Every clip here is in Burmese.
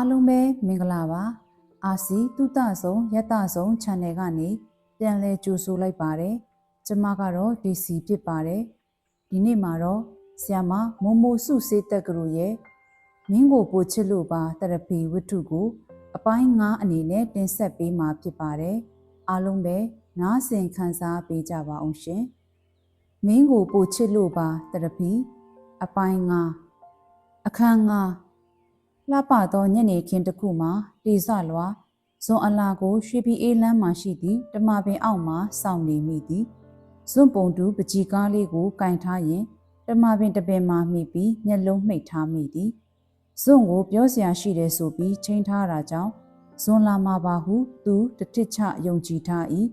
အားလုံးပဲမင်္ဂလာပါအာစီတုတဆုံးယတဆုံး channel ကနေပြန်လဲကြိုဆိုလိုက်ပါတယ်ကျမကတော့ DC ဖြစ်ပါတယ်ဒီနေ့မှာတော့ဆ iam မမိုမိုစုစေးတက်ကလူရဲ့မင်းကိုပိုချစ်လို့ပါတရပီဝတ္ထုကို အပိုင်း9အနေနဲ့တင်ဆက်ပေးမှာဖြစ်ပါတယ်အားလုံးပဲနားဆင်ခံစားပေးကြပါအောင်ရှင်မင်းကိုပိုချစ်လို့ပါတရပီအပိုင်း9အခန်း9 လှပသောညနေခင်းတစ်ခုမှာတေစလွာဇွန်အလာကိုရွှေပြည်အေးလမ်းမှရှိသည့်တမပင်အောက်မှစောင့်နေမိသည်ဇွန်ပုံတူပကြီကားလေးကိုကင်ထားရင်တမပင်တပင်မှမိပြီးမျက်လုံးမှိတ်ထားမိသည်ဇွန်ကိုပြောစရာရှိတယ်ဆိုပြီးချိန်ထားတာကြောင့်ဇွန်လာမှာပါဟုသူတထစ်ချယုံကြည်ထား၏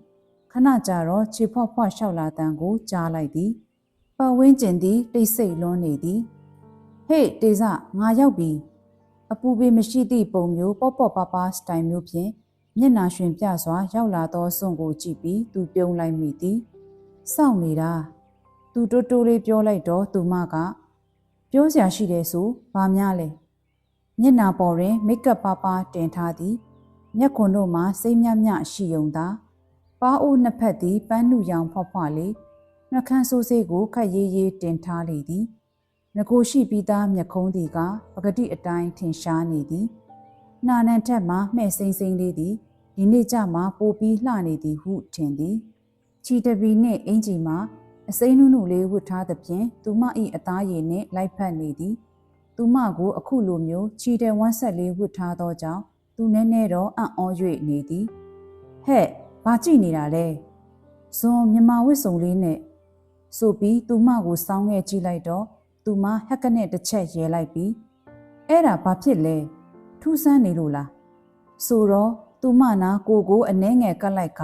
ခဏကြာတော့ခြေဖွက်ဖွက်လျှောက်လာတန်ကိုကြားလိုက်သည်ပတ်ဝန်းကျင်သည်တိတ်ဆိတ်လွန်းနေသည်ဟေ့တေစငါရောက်ပြီ အပူပေမရှိသည့်ပုံမျိုးပေါ့ပေါ့ပါပါစတိုင်မျိုးဖြင့်မျက်နာရွှင်ပြစွာ ရောက်လာသောစွန့်ကိုကြည့်ပြီးသူပြုံးလိုက်မိသည်စောင့်နေတာသူတိုးတိုးလေးပြောလိုက်တော့သူမကပြောစရာရှိတယ်ဆိုဘာများလဲမျက်နာပေါ်တွင်မိတ်ကပ်ပါပါတင်ထားသည်မျက်ခွန်တို့မှာစိတ်မြမြရှိယုံသာပါအိုးနှစ်ဖက်သည်ပန်းနုရောင်ဖွားဖွားလေးနှခမ်းဆိုးစေးကိုခတ်ရေးရေးတင်ထားလေသည် ငကိုရှိပြီးသားမျက်ခုံးသည်ကပကတိအတိုင်းထင်ရှားနေသည်နှာနံထက်မှမှဲ့စိမ့်စိမ့်လေးသည်ဒီနေ့ကြမှာပိုပြီးလှနေသည်ဟုထင်သည်ချီတပီနှင့်အင်ကြီးမှာအစိမ်းနုနုလေးဝတ်ထားသဖြင့်သူမ၏အသားရည်နှင့်လိုက်ဖက်နေသည်သူမကိုအခုလိုမျိုးချီတဲ့ဝမ်းဆက်လေးဝတ်ထားသောကြောင့်သူနည်းနည်းတော့အံ့ဩ၍နေသည်ဟဲ့ဘာကြည့်နေတာလဲဇွန်မြမဝတ်စုံလေးနဲ့ဆိုပြီးသူမကိုစောင်းခဲ့ကြည့်လိုက်တော့ သူမဟက်ကနဲ့တစ်ချက်ရဲလိုက်ပြီးအဲ့ဒါဘာဖြစ်လဲထူးဆန်းနေလို့လားဆိုတော့သူမနာကိုကိုအနှဲငယ်ကတ်လိုက်က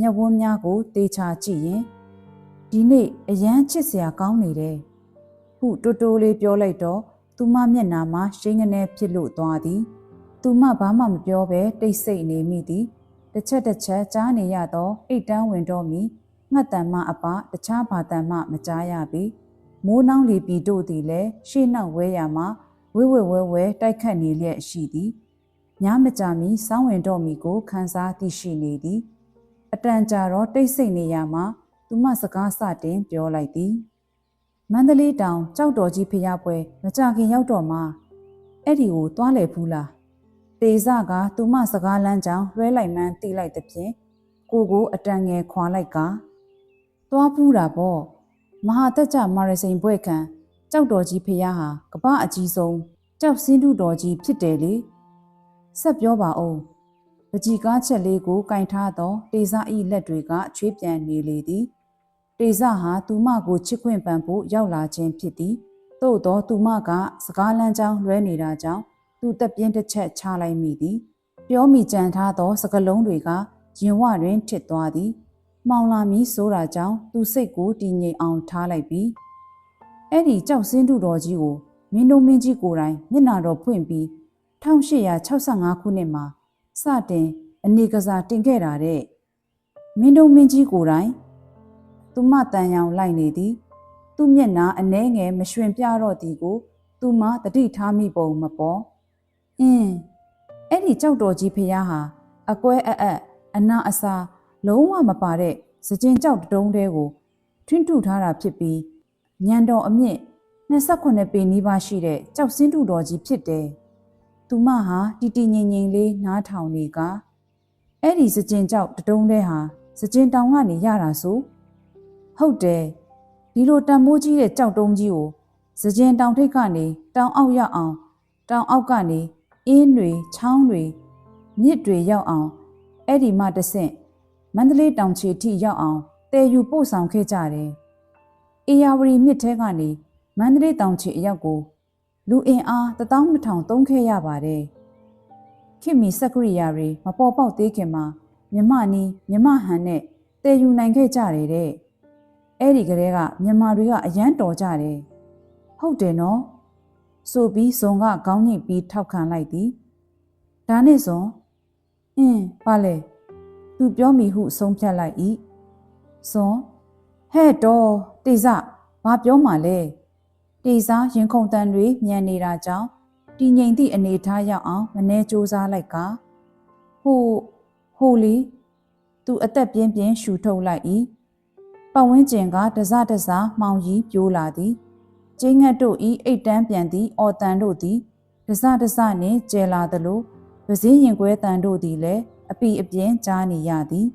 မျက်ဝန်းများကိုတေချာကြည့်ရင်ဒီနေ့အရန်ချစ်စရာကောင်းနေတယ်ဟုတိုးတိုးလေးပြောလိုက်တော့သူမမျက်နာမှာရှိန်ကနေဖြစ်လို့သွားသည်သူမဘာမှမပြောဘဲတိတ်ဆိတ်နေမိသည်တစ်ချက်တစ်ချက်ကြားနေရတော့အိတ်တန်းဝင်တော့မီငှက်တန်မအပတခြားဘာတန်မှမကြားရပြီ မိုးနှောင်းလီပီတို့သည်လည်းရှေ့နောက်ဝဲရမှာဝဲဝဲဝဲဝဲတိုက်ခတ်နေလျက်ရှိသည်ညမကြမီစောင်းဝင်တော့မီကိုခန်းစားသိရှိနေသည် အတန်ကြာတော့တိတ်ဆိတ်နေရမှာသူမစကားစတင်ပြောလိုက်သည်မန္တလေးတောင်ကြောက်တော်ကြီးဖျားပွဲမကြခင်ရောက်တော့မှအဲ့ဒီကိုသွားလေဖူးလားတေဇကသူမစကားလမ်းကြောင်းလွှဲလိုက်မှန်းသိလိုက်တဲ့ဖြင့်ကိုကိုအတန်ငယ်ခွာလိုက်ကသွားဖူးတာပေါ့ မဟာတက်ကြမာရစိန်ဘွဲ့ခံကြောက်တော်ကြီးဖျားဟာကပ္ပအကြီးဆုံးကြောက်စင်းတုတော်ကြီးဖြစ်တယ်လေဆက်ပြောပါဦးပကြီးကားချက်လေးကိုကင်ထားသောတေဇဤလက်တွေကချွေးပြန်နေလေသည်တေဇဟာသူမကိုချစ်ခွင့်ပန်ဖို့ရောက်လာခြင်းဖြစ်သည်သို့သောသူမကစကားလမ်းကြောင်းလွဲနေတာကြောင့်သူတက်ပြင်းတစ်ချက်ချလိုက်မိသည် ပြောမိကြံထားသောစကလုံးတွေကရင်ဝတွင်ထစ်သွားသည် မှောင်လာမီဆိုတာကြောင့်သူစိတ်ကိုတည်ငြိမ်အောင်ထားလိုက်ပြီးအဲ့ဒီကြောက်စင်းတုတော်ကြီးကိုမင်းတို့မင်းကြီးကိုယ်တိုင်မျက်နာတော်ဖွင့်ပြီး1865ခုနှစ်မှာစတင်အနေကစားတင်ခဲ့တာတဲ့မင်းတို့မင်းကြီးကိုယ်တိုင်သူမတန်ရောင်လိုက်နေသည် သူ့မျက်နှာအနှဲငယ်မရွှင်ပြတော့သည်ကို သူမတတိထားမိပုံမပေါ်အင်းအဲ့ဒီကြောက်တော်ကြီးဖះဟာအကွဲအအပ်အနာအစာ လုံးဝမပါတဲ့စကြင်ကြောက်တုံးတဲကိုထွန်းထုထားတာဖြစ်ပြီးညံတော်အမြင့်28ပေနီးပါးရှိတဲ့ကြောက်စင်းထုတော်ကြီးဖြစ်တယ်။သူမဟာတီတီငိမ့်ငိမ့်လေးနားထောင်နေကအဲ့ဒီစကြင်ကြောက်တုံးတဲဟာစကြင်တောင်ကနေရတာဆိုဟုတ်တယ်ဒီလိုတန်မိုးကြီးတဲ့ကြောက်တုံးကြီးကိုစကြင်တောင်ထိပ်ကနေတောင်အောက်ရောက်အောင် တောင်အောက်ကနေအင်းတွေချောင်းတွေမြစ်တွေရောက်အောင်အဲ့ဒီမှတဆင့် မန္တလေးတောင်ချီထိရောက်အောင်တည်ယူပို့ဆောင်ခဲ့ကြတယ်။အေယာဝတီမြစ်ထဲကနေမန္တလေးတောင်ချီအရောက်ကိုလူအင်အား12000သုံးခဲ့ရပါတယ်။ခင်မီစက်ကရိယာတွေမပေါ်ပေါက်သေးခင်မှာမြမနီးမြမဟန်နဲ့တည်ယူနိုင်ခဲ့ကြတယ်တဲ့။အဲ့ဒီကလေးကမြန်မာတွေကအရန်တော်ကြတယ်။ဟုတ်တယ်နော်။ဆိုပြီးဇုံကခေါင်းညိပြီးထောက်ခံလိုက်သည်။ဒါနဲ့ဇုံအင်းပါလေ သူပြောမိဟုဆုံးဖြတ်လိုက်၏ဇွန်ဟဲ့တော့တေဇဘာပြောမှလဲတေဇရင်ခုန်တန်တွေမြန်နေတာကြောင့်တည်ငြိမ်သည့်အနေထားရောက်အောင်မနှဲစူးစားလိုက်ကဟိုဟိုလီသူအသက်ပြင်းပြင်းရှူထုတ်လိုက်၏ပတ်ဝန်းကျင်ကတစတစမှောင်ကြီးပြိုးလာသည်ကျင်းငတ်တို့ဤအိတ်တန်းပြန်သည့်အော်တန်တို့သည်တစတစနှင့်ကျဲလာသလိုပစည်းရင်ကွဲတန်တို့သည်လည်း အပီအပြင်းကြားနေရသည်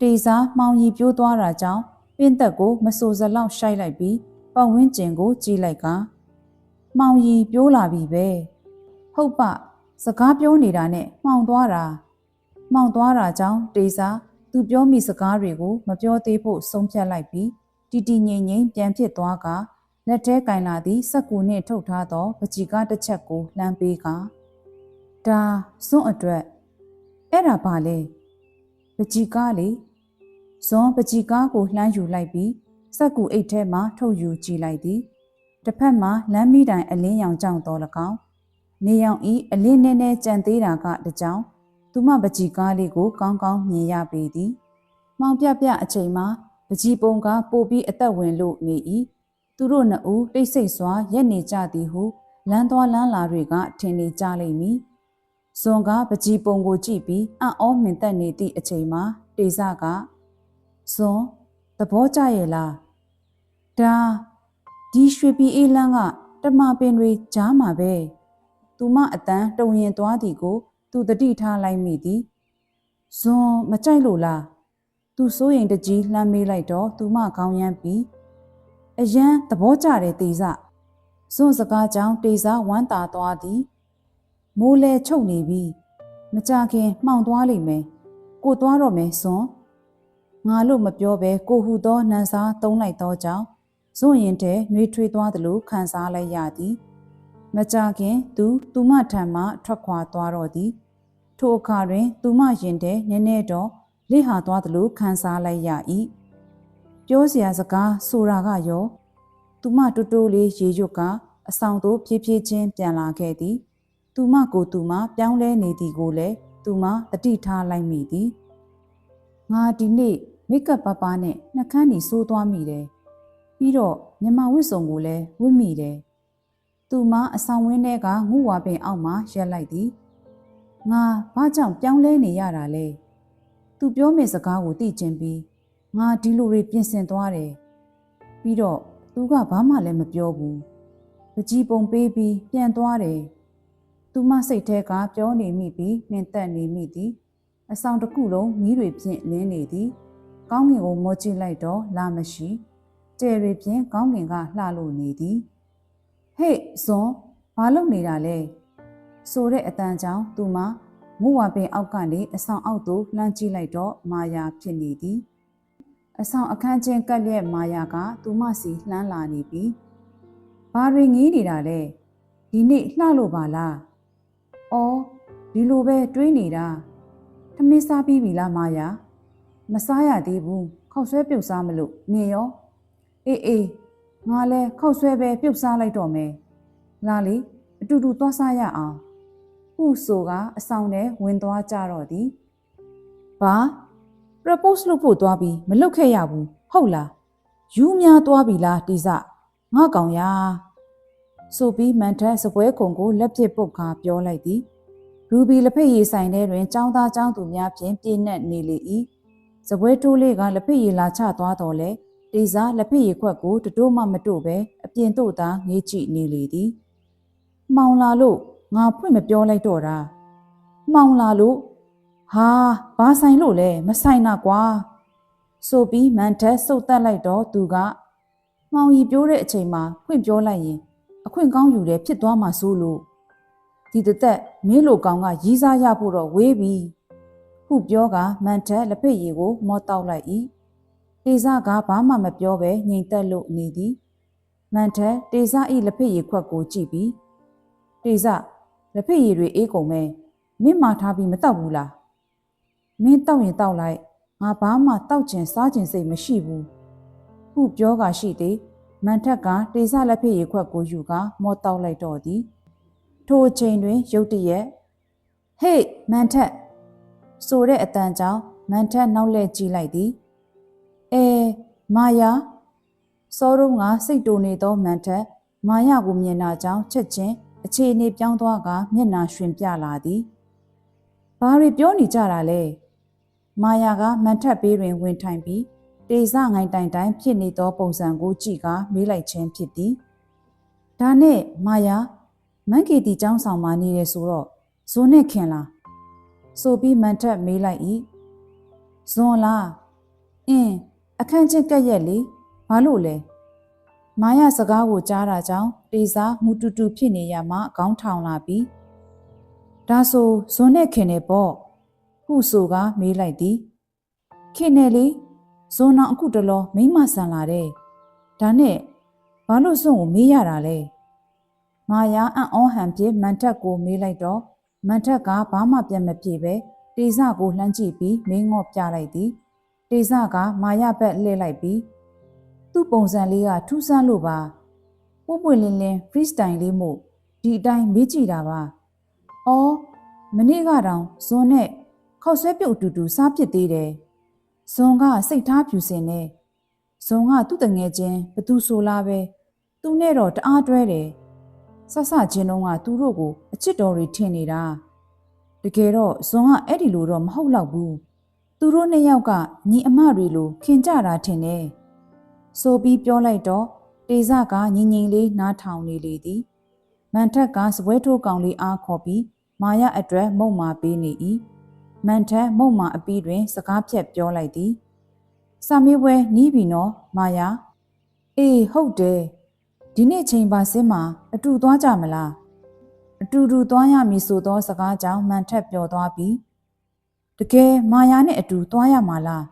တေစားမှောင်ကြီးပြိုးသွားတာကြောင့်ပင့်သက်ကိုမဆိုစလောက်ရှိုက်လိုက်ပြီးပတ်ဝန်းကျင်ကိုကြည့်လိုက်ကမှောင်ကြီးပြိုးလာပြီပဲဟုတ်ပစကားပြောနေတာနဲ့မှောင်သွားတာမှောင်သွားတာကြောင့်တေစားသူပြောမိစကားတွေကိုမပြောသေးဖို့ဆုံးဖြတ်လိုက်ပြီးတီတီငိမ့်ငိမ့်ပြန်ဖြစ်သွားကလက်ထဲကင်လာသည့်စက်ကူနှင့်ထုတ်ထားသောပကြီကားတစ်ချက်ကိုလှမ်းပေးကဒါစွန့်အတွက် အဲ့ဒါဘာလဲပကြီကားလေဇွန်ပကြီကားကိုလှမ်းယူလိုက်ပြီးစက်ကူအိတ်ထဲမှထုတ်ယူကြည့်လိုက်သည်တစ်ဖက်မှာလမ်းမီတိုင်အလင်းရောင်ကြောင်တော်၎င်းနေရောင်ဤအလင်းနဲ့နဲ့ကြံသေးတာကတကြောင်သူမပကြီကားလေးကိုကောင်းကောင်းမြင်ရပေသည်။မောင်ပြပြအချိန်မှာပကြီပုံကပို့ပြီးအသက်ဝင်လို့နေ၏။သူတို့နှစ်ဦးတိတ်ဆိတ်စွာရက်နေကြသည်ဟုလမ်းသွားလမ်းလာတွေကထင်နေကြလိမ့်မည်။ ဇွန်ကပကြီပုံကိုကြည့်ပြီးအံ့ဩမြင်သက်နေသည့်အချိန်မှာတေဇကဇွန်သဘောကျရဲ့လား။ဒါဒီရွှေပြည်အေးလန်းကတမပင်တွေကြားမှာပဲ။သူမအတန်းတုံရင်သွားသည်ကို သူတတိထားလိုက်မိသည်ဇွန်မကြိုက်လို့လားသူစိုးရင်တကြီးလှမ်းမေးလိုက်တော့သူမခေါင်းရမ်းပြီးအရန်သဘောကျတယ်တေစဇွန်စကားကြောင့်တေစဝမ်းသာသွားသည် မိုးလဲချုပ်နေပြီမကြခင်မှောင်သွားလိမ့်မယ်ကိုသွားတော့မယ်ဇွန်ငါလို့မပြောဘဲကိုဟုသောနန်းစားသုံးလိုက်သောကြောင့်ဇွန်ရင်တဲ့နှွေးထွေးသွားသလိုခံစားလိုက်ရသည် မကြခင်သူသူမထံမှထွက်ခွာသွားတော့သည်ထိုအခါတွင် သူမရင်တဲ့နည်းနည်းတော့လိဟာသွားသလိုခံစားလိုက်ရ၏ပြောစရာစကားဆိုတာကရော သူမတူတူလေးရေရွတ်ကအဆောင်သို့ဖြည်းဖြည်းချင်းပြန်လာခဲ့သည် သူမကိုသူမပြောင်းလဲနေသည်ကိုလည်းသူမတတိထားလိုက်မိသည်ငါဒီနေ့မိတ်ကပ်ပပနဲ့နှကန်းနီစိုးသွားမိတယ်ပြီးတော့မြမဝစ်စုံကိုလည်းဝတ်မိတယ်သူမအဆောင်ဝင်းထဲကငှဝါပင်အောက်မှာရက်လိုက်သည်ငါဘာကြောင့်ပြောင်းလဲနေရတာလဲသူပြောမယ့်စကားကိုသိကျင်ပြီးငါဒီလိုတွေပြင်ဆင်သွားတယ်ပြီးတော့သူကဘာမှလည်းမပြောဘူးပကြီးပုံပေးပြီးပြန်သွားတယ် သူမစိတ်ထဲကပြောနေမိပြီးနှင်သက်နေမိသည်အဆောင်တစ်ခုလုံးမီးတွေဖြင့်လင်းနေသည်ကောင်းကင်ကိုမောကြည့်လိုက်တော့လာမရှိတဲတွေဖြင့်ကောင်းကင်ကလှလို့နေသည်ဟေ့ဇွန်ဘာလုပ်နေတာလဲဆိုတဲ့အတန်ကြောင့်သူမမူဝပင်အောက်ကနေအဆောင်အောက်သို့လှမ်းကြည့်လိုက်တော့မာယာဖြစ်နေသည်အဆောင်အခန်းချင်းကပ်လျက်မာယာကသူမစီလှမ်းလာနေပြီဘာတွေငီးနေတာလဲဒီနေ့လှလို့ပါလား အော်ဒီလိုပဲတွေးနေတာထမင်းစားပြီးပြီလားမာယာမစားရသေးဘူးခောက်ဆွဲပြုတ်စားမလို့နေရောအေးအေးငါလဲခောက်ဆွဲပဲပြုတ်စားလိုက်တော့မယ်လာလေအတူတူသွားစားရအောင်ဟုဆိုကအဆောင်ထဲဝင်သွားကြတော့သည်ဘာ propose လုပ်ဖို့သွားပြီးမလုပ်ခဲ့ရဘူးဟုတ်လားယူများသွားပြီလားတိစငါကောင်ရာ ဆိုပြီးမန်ထက်စပွဲခုံကိုလက်ပစ်ပုတ်ခါပြောလိုက်သည်ရူဘီလက်ဖက်ရည်ဆိုင်ထဲတွင်ចောင်းသားចောင်းသူများဖြင့်ပြည့်နှက်နေလေ၏စပွဲတိုးလေးကလက်ဖက်ရည်လာချသွားတော်လဲတေစာလက်ဖက်ရည်ခွက်ကိုတတိုးမှမတို့ပဲအပြင်တို့သာငေးကြည့်နေလေသည်မှောင်လာလို့ငါဖွင့်မပြောလိုက်တော့တာမှောင်လာလို့ဟာဘာဆိုင်လို့လဲမဆိုင်တာကွာဆိုပြီးမန်တက်စုတ်တက်လိုက်တော့သူကမှောင်ရီပြိုးတဲ့အချိန်မှာဖွင့်ပြောလိုက်ရင် အခွင့်ကောင်းယူတယ်ဖြစ်သွားမှာစိုးလို့ဒီတသက်မင်းလိုကောင်ကရီးစားရဖို့တော့ဝေးပြီဟုပြောကမန်တက်လက်ဖက်ရည်ကို မော့တောက်လိုက်၏တေဇကဘာမှမပြောဘဲငြိမ်သက်လို့နေသည်မန်တက်တေဇ၏လက်ဖက်ရည်ခွက်ကိုကြည့်ပြီးတေဇလက်ဖက်ရည်တွေအေးကုန်မဲမင်းမာထားပြီးမတောက်ဘူးလားမင်းတောက်ရင်တောက်လိုက်ငါဘာမှတောက်ချင်စားချင်စိတ်မရှိဘူးဟုပြောကရှိသည် မန်ထက်ကတေဆလက်ဖက်ရည်ခွက်ကိုယူကမော့တောက်လိုက်တော့သည်ထိုအချိန်တွင်ရုတ်တရက်ဟေးမန်ထက်ဆိုတဲ့အတန်ကြောင့်မန်ထက်နောက်လှည့်ကြည့်လိုက်သည်အဲမာယာစောရုံးကစိတ်တူနေသောမန်ထက်မာယာကိုမြင်တာကြောင့်ချက်ချင်းအခြေအနေပြောင်းသွားကမျက်နှာရွှင်ပြလာသည်ဘာတွေပြောနေကြတာလဲမာယာကမန်ထက်ပေးတွင်ဝင်ထိုင်ပြီး တေစငိုင်းတိုင်တိုင်ဖြစ်နေသောပုံစံကိုကြည့်ကမေးလိုက်ခြင်းဖြစ်သည်ဒါနဲ့မာယာမန်ကီတီចောင်းဆောင်မှနေတယ်ဆိုတော့ဇွန်နဲ့ခင်လားဆိုပြီးမန်ထက်မေးလိုက်၏ဇွန်လားအင်းအခန့်ချင်းကက်ရက်လေဘာလို့လဲမာယာစကားကိုကြားတာကြောင့်တေစာမူတူတူဖြစ်နေရမှခေါင်းထောင်လာပြီးဒါဆိုဇွန်နဲ့ခင်နေပေါ့ဟုဆိုကမေးလိုက်သည်ခင်နေလေ ဇွန်အောင်အခုတလောမိမဆန်လာတဲ့ဒါနဲ့ဘာလို့စွန့်ကိုမေးရတာလဲမာယာအံ့ဩဟန်ဖြင့်မန်ထက်ကိုမေးလိုက်တော့မန်ထက်ကဘာမှပြန်မပြေပဲတေစာကိုလှမ်းကြည့်ပြီးမင်းငေါ့ပြလိုက်သည်တေစာကမာယာဘက်လှည့်လိုက်ပြီးသူ့ပုံစံလေးကထူးဆန်းလို့ပါပွပွလင်းလင်း freestyle လေးမို့ဒီအတိုင်းမေးကြည့်တာပါ။အော်မနေ့ကတောင်ဇွန်နဲ့ခောက်ဆွဲပြုတ်အတူတူစားဖြစ်သေးတယ်။ ဇွန်ကစိတ်ထားဖြူစင်နေဇွန်ကသူ့တငယ်ချင်းဘသူဆိုလားပဲသူနဲ့တော့တအားတွဲတယ်။ဆဆချင်းတုံးကသူတို့ကိုအချစ်တော်တွေထင်နေတာ။တကယ်တော့ဇွန်ကအဲ့ဒီလိုတော့မဟုတ်တော့ဘူး။သူတို့နှစ်ယောက်ကညီအမတွေလိုခင်ကြတာထင်တယ်။ဆိုပြီးပြောလိုက်တော့တေဇကငင်ငင်လေးနားထောင်နေလေသည်မန်ထက်ကစပွဲထိုးကောင်လေးအားခေါ်ပြီးမာရအတွက်မုံမာပေးနေ၏ မန်ထက်မုံမာအပီးတွင် စကားဖြတ်ပြောလိုက်သည်စာမေးပွဲနီးပြီနော်မာယာအေးဟုတ်တယ်ဒီနေ့ချိန်ပါစင်းမှာအတူသွားကြမလားအတူတူသွားရမည်ဆိုသောစကားကြောင့်မန်ထက်ပြောသွားပြီးတကယ်မာယာနဲ့အတူသွားရမှာလား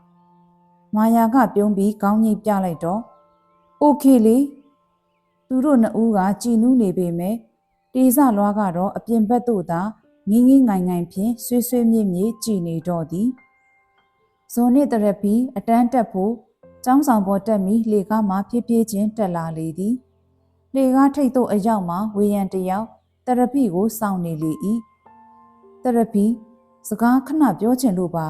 မာယာကပြုံးပြီးကောင်းကြီးပြလိုက်တော့โอเคလေသူတို့နှစ်ဦးကကြည်နူးနေပေမဲ့တေးစလွားကတော့အပြင်ဘက်သို့သာ ငင်းငင်းငိုင်ငိုင်ဖြင့်ဆွေးဆွေးမြင့်မြင့်ကြည်နေတော့သည်ဇွန်နှစ်တရက်ပြီးအတန်းတက်ဖို့ចောင်းဆောင်ပေါ်တက်ပြီးလေကားမှဖြည်းဖြည်းချင်းတက်လာလေသည်လေကားထိတ်သို့အရောက်မှဝေယံတယောက်တရပိကိုစောင့်နေလေ၏တရပိစကားခဏပြောချင်လို့ပါ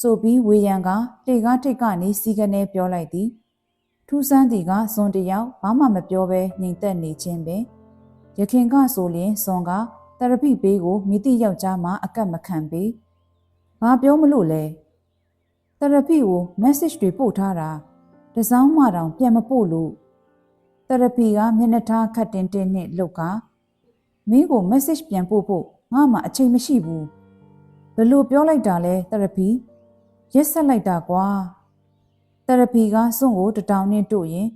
ဆိုပြီးဝေယံကလှေကားထိတ်ကနေစီကနေပြောလိုက်သည်ထူးဆန်းသည်ကဇွန်တယောက်ဘာမှမပြောဘဲငြိမ်သက်နေခြင်းပင်ရခင်ကဆိုလျင်ဇွန်က တရပိဘေးကိုမိတိယောက်ျားမှအကတ်မခံပေဘာပြောမလို့လဲတရပိကို message တွေပို့ထားတာတစောင်းမှတောင်ပြန်မပို့လို့တရပိကမျက်နှာထားခတ်တင်တင်နဲ့လုတ်ကမင်းကို message ပြန်ပို့ဖို့ငါမှအချိန်မရှိဘူးဘယ်လိုပြောလိုက်တာလဲတရပိရက်ဆက်လိုက်တာကွာသရပီကစွန့်ကိုတတောင်နဲ့တို့ရင်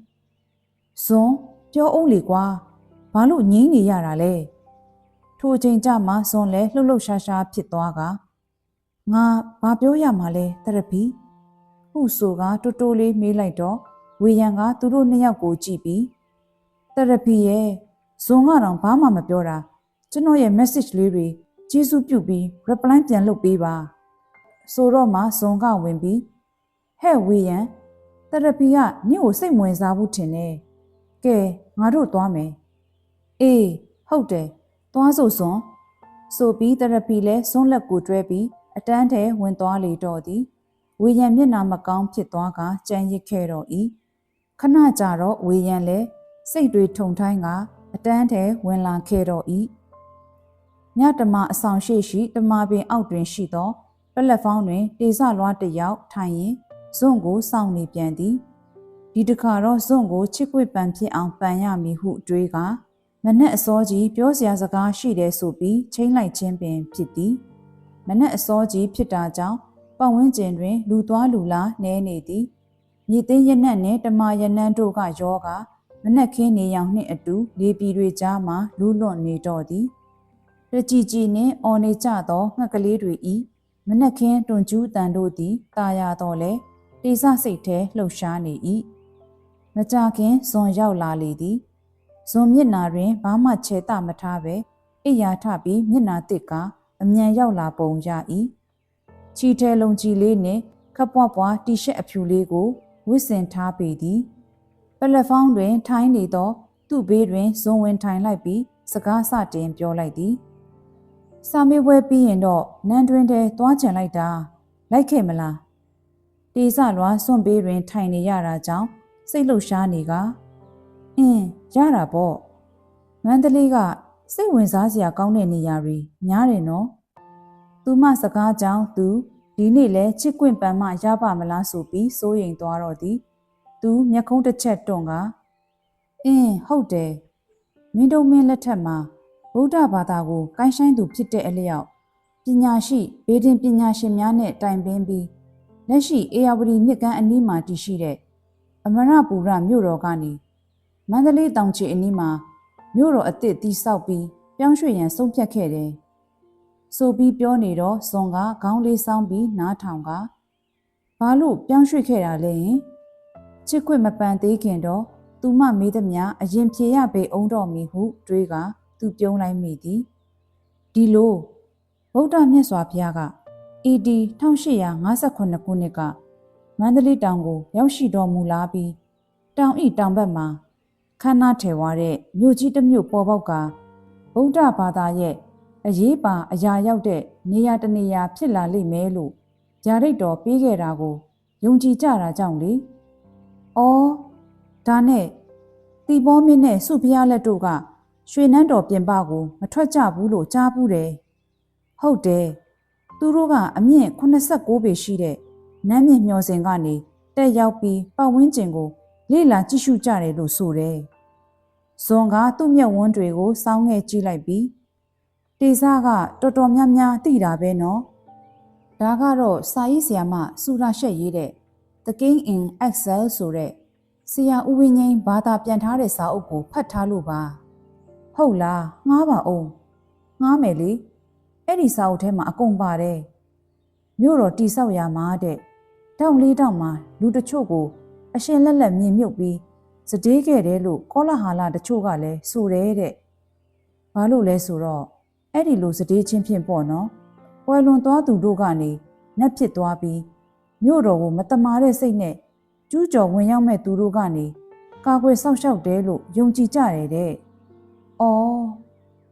ဇွန်ပြောအောင်လေကွာဘာလို့ငင်းနေရတာလဲ ထိုအချိန်ကြမှာဇွန်လဲလှုပ်လှုပ်ရှားရှားဖြစ်သွားကငါဘာပြောရမှာလဲသရပီဟုဆိုကတိုးတိုးလေးမေးလိုက်တော့ဝေယံကသူတို့နှစ်ယောက်ကိုကြည့်ပြီးသရပီရဲ့ဇွန်ကတော့ဘာမှမပြောတာကျွန်တော်ရဲ့ message လေးတွေကျေးဇူးပြုပြီး reply ပြန်လုပ်ပေးပါဆိုတော့မှဇွန်ကဝင်ပြီးဟဲ့ဝေယံတရပီကညိ့ကိုစိတ်ဝင်စားဘူးထင်တယ်ကဲငါတို့သွားမယ်အေးဟုတ်တယ် သွားစို့ဇွန်ဆိုပြီးတရပီလဲဇွန်လက်ကိုတွဲပြီးအတန်းထဲဝင်သွားလေတော့သည်ဝေယံမျက်နာမကောင်းဖြစ်သွားကကြမ်းရစ်ခဲ့တော့၏ခဏကြာတော့ဝေယံလဲစိတ်တွေထုံထိုင်းကအတန်းထဲဝင်လာခဲ့တော့၏ညတမအဆောင်ရှိရှိတမပင်အောက်တွင်ရှိသောပလက်ဖောင်းတွင်တေဆလွားတစ်ယောက်ထိုင်ရင်ဇွန့်ကိုစောင့်နေပြန်သည်ဒီတခါတော့ဇွန့်ကိုချစ်ကွပန်ဖြစ်အောင်ပန်ရမည်ဟုတွေးက မနဲ့အစောကြီးပြောစရာစကားရှိတယ်ဆိုပြီးချိန်လိုက်ခြင်းပင်ဖြစ်သည်မနဲ့အစောကြီးဖြစ်တာကြောင့်ပတ်ဝန်းကျင်တွင် လူသွားလူလာနှဲနေသည်မြေသိမ်းရနက်နှင့်တမာရနန်းတို့ကယောကမနက်ခင်းနေရောင်နှင့်အတူလေပီတွေကြားမှလူးလွတ်နေတော့သည်တကြည်ကြည်နှင့်အော်နေကြသောငှက်ကလေးတွေဤမနက်ခင်းတွန်ကျူးတန်တို့သည်တာယာတော်လဲတေစစိတ်ထဲလှုပ်ရှားနေ၏မကြခင်ဇွန်ရောက်လာလေသည် ဇွန်မျက်နာတွင်ဘာမှချေတမထားပဲအိယာထပြီးမျက်နာတစ်ကအမြန်ရောက်လာပုံရ၏ချီထဲလုံးကြီးလေးနှင့်ခပ်ပွားပွားတီရှက်အဖြူလေးကိုဝစ်စင်ထားပေသည်ပလက်ဖောင်းတွင် ထိုင်းနေသော သူ့ဘေးတွင်ဇွန်ဝင်ထိုင်လိုက်ပြီးစကားစတင်ပြောလိုက်သည်စာမေးပွဲပြီးရင်တော့နန်းတွင်ထဲသွားချင်လိုက်တာလိုက်ခဲ့မလားတေစလွားစွန့်ပေးတွင် ထိုင်နေရတာကြောင့်စိတ်လှုပ်ရှားနေက အင်းရတာပေါ့မန္တလေးကစိတ်ဝင်စားစရာကောင်းတဲ့နေရာတွေများတယ်နော်သူမစကားကြောင့်သူဒီနေ့လဲချစ်ကွင့်ပန်းမရပါမလားဆိုပြီးစိုးရိမ်သွားတော့သည်သူမျက်ခုံးတစ်ချက်တွန့်ကအင်းဟုတ်တယ်မင်းတို့မင်းလက်ထက်မှာဗုဒ္ဓဘာသာကိုကိုင်းဆိုင်သူဖြစ်တဲ့အလျောက်ပညာရှိဘေးဒင်ပညာရှင်များနဲ့တိုင်ပင်ပြီးလက်ရှိအေယာဝတီမြစ်ကမ်းအနီးမှာတည်ရှိတဲ့အမရပူရမြို့တော်ကနေ မန္တလေးတောင်ချေအနီးမှာမြို့တော်အစ်စ်တီဆောက်ပြီးပြောင်းရွှေ့ရန်ဆုံးဖြတ်ခဲ့တယ်။ဆိုပြီးပြောနေတော့ဇွန်ကခေါင်းလေးဆောင်းပြီးနားထောင်ကဘာလို့ပြောင်းရွှေ့ခဲ့တာလဲယင်ချစ်ခွင့်မပန်သေးခင်တော့သူမမေးသည်များအရင်ဖြေရပေအောင်တော်မီဟု တွေးကသူပြုံးလိုက်မိသည်ဒီလိုဗုဒ္ဓမြတ်စွာဘုရားက AD 1858ခုနှစ်ကမန္တလေးတောင်ကို ရောက်ရှိတော်မူလာပြီးတောင်ဤတောင်ဘက်မှာ ခန္ဓာထဲဝါတဲ့မြို့ကြီးတစ်မြို့ပေါ်ပေါက်ကဗုဒ္ဓဘာသာရဲ့အရေးပါအရာရောက်တဲ့နေရာတနေရာဖြစ်လာလိမ့်မယ်လို့ဂျာရိတ်တော်ပေးခဲ့တာကိုယုံကြည်ကြတာကြောင့်လေ။အော်ဒါနဲ့တီဘောမင်းနဲ့စုဖျားလက်တို့ကရွှေနန်းတော်ပြင်ပကိုမထွက်ကြဘူးလို့ကြားဘူးတယ်။ဟုတ်တယ်။သူတို့ကအမြင့်89ပေရှိတဲ့နမ်းမြင့်မျောစင်ကနေတက်ရောက်ပြီးပတ်ဝန်းကျင်ကို လေ့လာကြည့်ရှုကြတယ်လို့ဆိုတယ်။ဇွန်ကသူ့မျက်ဝန်းတွေကိုစောင်းငဲ့ကြည့်လိုက်ပြီးတေစာကတော်တော်များများသိတာပဲနော်။ဒါကတော့စာရေးဆရာမစူရာရှက်ရေးတဲ့ The King in Excel ဆိုတဲ့ဆရာဦးဝင်းငိမ့်ဘာသာပြန်ထားတဲ့စာအုပ်ကိုဖတ်ထားလို့ပါ။ဟုတ်လားငှားပါအောင်။ငှားမယ်လေ။အဲ့ဒီစာအုပ်ထဲမှာအကုန်ပါတယ်။မြို့တော်တိဆောက်ရမှာတဲ့။တောင်လေးတောင်မှာလူတချို့ကို အရှင်လက်လက်မြင်မြုပ်ပြီးစတေးခဲ့တယ်လို့ကောလာဟာလာတချို့ကလည်းဆိုတယ်တဲ့။ဘာလို့လဲဆိုတော့အဲ့ဒီလိုစတေးချင်းဖြင့်ပေါ့နော်။ပွဲလွန်သွားသူတို့ကနေနှက်ဖြစ်သွားပြီးမြို့တော်ကိုမတမာတဲ့စိတ်နဲ့ကျူးကျော်ဝင်ရောက်မဲ့သူတို့ကနေကာကွယ်စောင့်ရှောက်တယ်လို့ယုံကြည်ကြတယ်တဲ့။အော်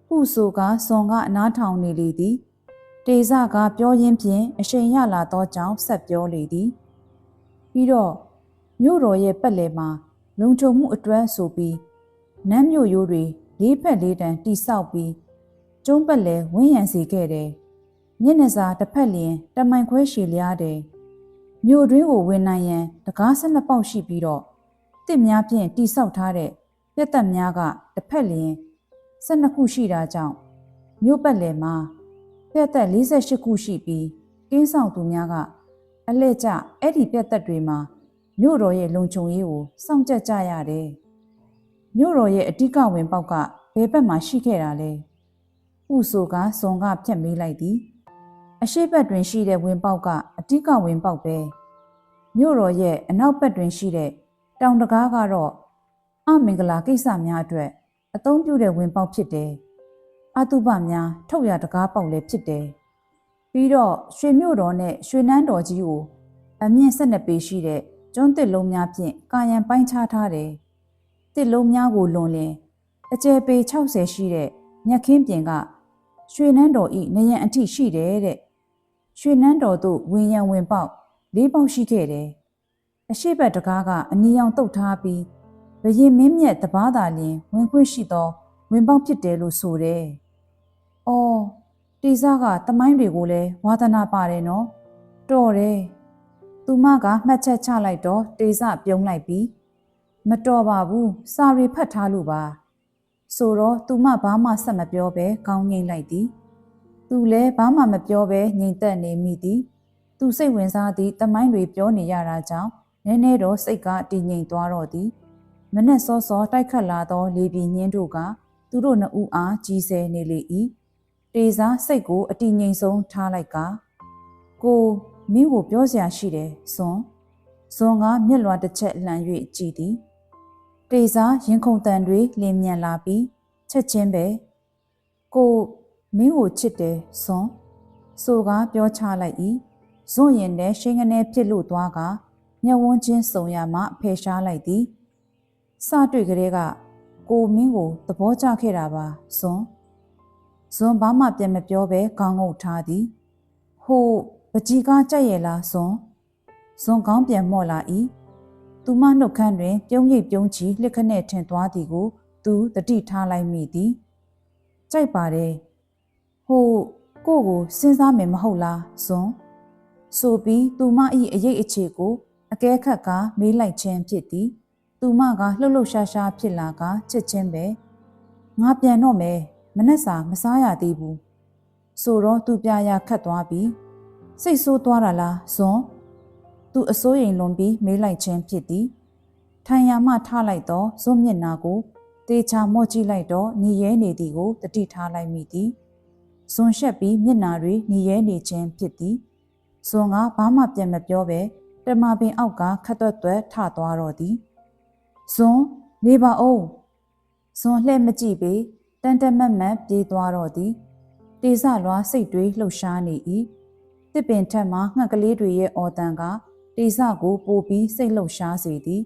ဟုဆိုကဇွန်ကအနားထောင်နေလေသည်။တေဇကပြောရင်းဖြင့်အရှိန်ရလာသောကြောင့်ဆက်ပြောလေသည်။ပြီးတော့ မြို့တော်ရဲ့ပတ်လည်မှာလုံခြုံမှုအတွက်ဆိုပြီးနမ်းမြို့ရိုးတွေလေးဖက်လေးတန်တိဆောက်ပြီးကျုံးပတ်လည်ဝင်းရံစီခဲ့တယ်။မျက်နှာစာတစ်ဖက်လျင်တမိုင်ခွဲရှည်လျားတယ်။မြို့တွင်းကိုဝင်နိုင်ရန်တကား၁၂ပေါက်ရှိပြီးတော့တစ်များဖြင့်တိဆောက်ထားတဲ့ပြက်သက်များကတစ်ဖက်လျင်၁၂ခုရှိတာကြောင့်မြို့ပတ်လည်မှာပြက်သက်48ခုရှိပြီးကင်းဆောင်သူများကအလှည့်ကျအဲ့ဒီပြက်သက်တွေမှာ မြို့တော်ရဲ့လုံခြုံရေးကိုစောင့်ကြပ်ကြရတယ်။မြို့တော်ရဲ့အဓိကဝင်ပေါက်ကဘယ်ဘက်မှာရှိခဲ့တာလဲ။ဥဆိုကဇွန်ကဖြတ်မေးလိုက်သည်။အရှိတ်ဘက်တွင်ရှိတဲ့ဝင်ပေါက်ကအဓိကဝင်ပေါက်ပဲ။မြို့တော်ရဲ့အနောက်ဘက်တွင်ရှိတဲ့တောင်တကားကတော့အမင်္ဂလာကိစ္စများအတွက်အသုံးပြုတဲ့ဝင်ပေါက်ဖြစ်တယ်။အတုပများထုတ်ရတကားပေါက်လည်းဖြစ်တယ်။ပြီးတော့ရွှေမြို့တော်နဲ့ရွှေနန်းတော်ကြီးကိုအမြင့်12ပေရှိတဲ့ ကျွန်းတစ်လုံးများဖြင့်ကာယံပိုင်းခြားထားတယ်။တစ်လုံးများကိုလွန်လင်အကျယ်ပေ60ရှိတဲ့မြက်ခင်းပြင်ကရွှေနန်းတော်ဤနယံအထိရှိတယ်တဲ့။ရွှေနန်းတော်သို့ဝင်ရန်ဝင်ပေါက်လေးပေါက်ရှိခဲ့တယ်။အရှိတ်ဘက်တကားကအနီရောင်တုတ်ထားပြီးဘရင်မင်းမြတ်တပားသာလျင်ဝင်ခွင့်ရှိသော ဝင်ပေါက်ဖြစ်တယ်လို့ဆိုတယ်။အော်တေစာကတမိုင်းတွေကိုလည်းဝါသနာပါတယ်နော်။တော်တယ်။ သူမကမှတ်ချက်ချလိုက်တော့တေစပြုံးလိုက်ပြီးမတော်ပါဘူးစာရီဖတ်ထားလို့ပါဆိုတော့သူမဘာမှဆက်မပြောဘဲကောင်းငိမ့်လိုက်သည်သူလည်းဘာမှမပြောဘဲငြိမ်သက်နေမိသည်သူစိတ်ဝင်စားသည့်တမိုင်းတွေပြောနေရတာကြောင့်နည်းနည်းတော့စိတ်ကတည်ငြိမ်သွားတော့သည်မနဲ့စောစောတိုက်ခတ်လာသောလေပြင်းညင်းတို့ကသူတို့နှစ်ဦးအားကြီးဆဲနေလေ၏တေစားစိတ်ကိုအတည်ငြိမ်ဆုံးထားလိုက်ကကို မင်းကိုပြောစရာရှိတယ်ဇွန်ဇွန်ကမျက်လွှာတစ်ချက်လှန်၍ကြည်သည်တေစာရင်ခုန်တန်တွေလင်းမြန်လာပြီးချက်ချင်းပဲကိုမင်းကိုချစ်တယ်ဇွန်ဆိုကပြောချလိုက်၏ဇွန်ရင်နဲ့ရှင်းကနေဖြစ်လို့သွားကမျက်ဝန်းချင်းစုံရမှဖယ်ရှားလိုက်သည်စတွေ့ကလေးကကိုမင်းကိုသဘောကျခဲ့တာပါဇွန်ဇွန်ဘာမှပြန်မပြောဘဲခေါင်းငုပ်ထားသည်ဟို ပကြီးကားကြက်ရလားဇွန်ဇွန်ကောင်းပြန်မော့လာ၏သူမနှုတ်ခမ်းတွင်ပြုံးရိပ်ပြုံးချီလှစ်ခနဲ့ထင်သွားသည်ကို သူတတိထားလိုက်မိသည်ကြိုက်ပါတယ်ဟိုကိုကိုစဉ်းစားမယ်မဟုတ်လားဇွန်ဆိုပြီးသူမ၏အရေးအခြေကိုအကဲခတ်ကမေးလိုက်ခြင်းဖြစ်သည်သူမကလှုပ်လှုပ်ရှားရှားဖြစ်လာကချစ်ချင်းပဲငါပြန်တော့မယ်မနှက်စာမစားရသေးဘူးဆိုတော့သူပြရာခတ်သွားပြီး စိတ်ဆိုးသွားတာလားဇွန်သူအစိုးရိမ်လွန်ပြီးမေးလိုက်ခြင်းဖြစ်သည်ထိုင်ရမှထားလိုက်တော့ဇွန်မျက်နာကိုတေချာမော့ကြည့်လိုက်တော့ညီရဲနေသည်ကိုတတိထားလိုက်မိသည်ဇွန်ရှက်ပြီးမျက်နာတွေညီရဲနေခြင်းဖြစ်သည်ဇွန်ကဘာမှပြန်မပြောပဲတမပင်အောက်ကခတ်သွက်သွက်ထသွားတော့သည်ဇွန်နေပါအောင်ဇွန်လှဲ့မကြည့်ပေတန်တမတ်မတ်ပြေးသွားတော့သည်တေဆလွားစိတ်တွေးလှုပ်ရှားနေ၏ တစ်ပင်ထက်မှငှက်ကလေးတွေရဲ့အော်တန်ကတေဆကိုပို့ပြီးစိတ်လှုပ်ရှားစေသည်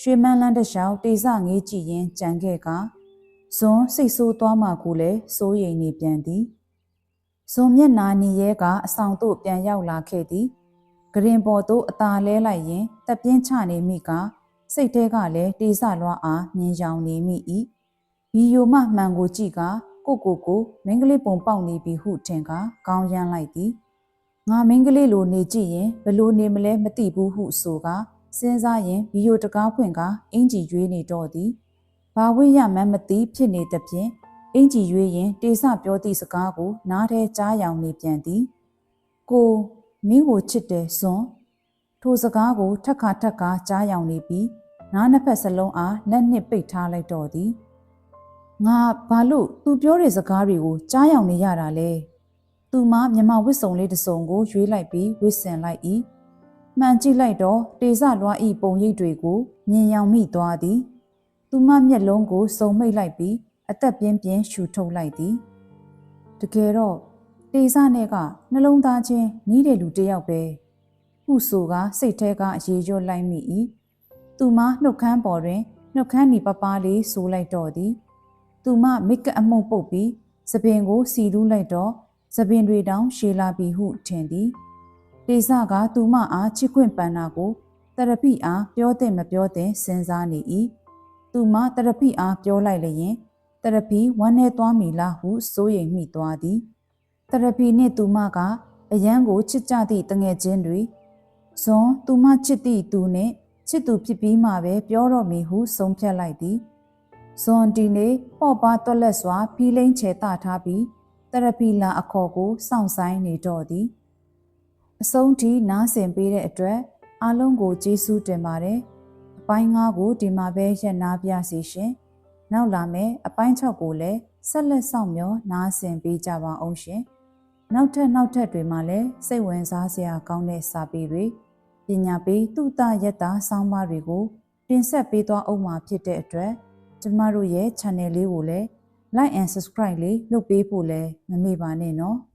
ရွှေမန်းလန်းတစ်လျှောက်တေဆငေးကြည့်ရင်ကြံခဲ့ကဇွန်စိတ်ဆိုးသွားမှကိုလည်းစိုးရိမ်နေပြန်သည်ဇွန်မျက်နာနီရဲကအဆောင်သို့ပြန်ရောက်လာခဲ့သည်ဂရင်ပေါ်သို့အသာလဲလိုက်ရင်တပ်ပြင်းချနေမိကစိတ်ထဲကလည်းတေဆလွားအားမြင်ရောင်နေမိ၏ဗီယိုမမှန်ကိုကြည့်ကကိုကိုကိုမင်းကလေးပုံပေါက်နေပြီဟုထင်က ကောင်းရမ်းလိုက်သည် ငါမင်းကလေးလိုနေကြည့်ရင်ဘလို့နေမလဲမသိဘူးဟုဆိုကစဉ်းစားရင်ဗီယိုတကားဖွင့်ကအင်ကြီးရွေးနေတော့သည်ဘာဝိရမှန်းမသိဖြစ်နေသဖြင့်အင်ကြီးရွေးရင်တေဆပြောသည့်စကားကို နားထဲကြားယောင်နေပြန်သည်ကိုမင်းကိုချစ်တယ်စွန်ထိုစကားကိုထက်ခါထက်ခါကြားယောင်နေပြီးနားနှစ်ဖက်စလုံးအားလက်နှစ်ပိတ်ထားလိုက်တော့သည်ငါဘာလို့သူပြောတဲ့စကားတွေကိုကြားယောင်နေရတာလဲ သူမမြမဝစ်စုံလေးတစ်စုံကိုရွေးလိုက်ပြီးဝစ်ဆင်လိုက်၏မှန်ကြည့်လိုက်တော့တေဆလွားဤပုံရိပ်တွေကိုမြင်ယောင်မိသွားသည်သူမမျက်လုံးကိုစုံမိတ်လိုက်ပြီးအသက်ပြင်းပြင်းရှူထုတ်လိုက်သည်တကယ်တော့တေဆနဲ့ကနှလုံးသားချင်းနီးတဲ့လူတစ်ယောက်ပဲဟုဆိုကစိတ်ထဲကအရေရွတ်လိုက်မိ၏သူမနှုတ်ခမ်းပေါ်တွင်နှုတ်ခမ်းနီပပလေးဆိုလိုက်တော့သည်သူမမိကအမှုန့်ပုတ်ပြီးသပင်ကိုစီလူးလိုက်တော့ သပင်တွေတောင်ရှည်လာပြီဟုထင်သည်တေဆကသူမအားချစ်ခွင့်ပန်နာကိုတရပိအားပြောတဲ့မပြောတဲ့စဉ်းစားနေ၏သူမတရပိအားပြောလိုက်လျင်တရပိဝမ်းနေသွားမိလားဟုစိုးရိမ်မိသွားသည်တရပိနှင့်သူမကအယံကိုချစ်ကြသည့်တငယ်ချင်းတွေဇွန်သူမချစ်သည့်သူနှင့်ချစ်သူဖြစ်ပြီးမှပဲပြောတော့မည်ဟုဆုံးဖြတ်လိုက်သည်ဇွန်ဒီနေပေါ့ပါတွက်လက်စွာဖီးလိန်ချေတထားပြီး တရပိလာအခေါ်ကိုစောင့်ဆိုင်နေတော့သည်အဆုံးထိနားဆင်ပေးတဲ့အတွက်အားလုံးကိုကျေးဇူးတင်ပါတယ်။အပိုင်း၅ကိုဒီမှာပဲရပ်နာပြစီရှင်။နောက်လာမယ့်အပိုင်း၆ကိုလည်းဆက်လက်ဆောင်မျှော်နားဆင်ပေးကြပါအောင်ရှင်။နောက်ထပ်နောက်ထပ်တွေမှာလည်းစိတ်ဝင်စားစရာကောင်းတဲ့စာပေတွေပညာပေးသူတယက်တာဆောင်းပါးတွေကိုတင်ဆက်ပေးသွားအောင်မှာဖြစ်တဲ့အတွက်ကျမတို့ရဲ့ channel လေးကိုလည်း like and subscribe လေးလုပ်ပေးဖို့လည်းမမေ့ပါနဲ့နော်။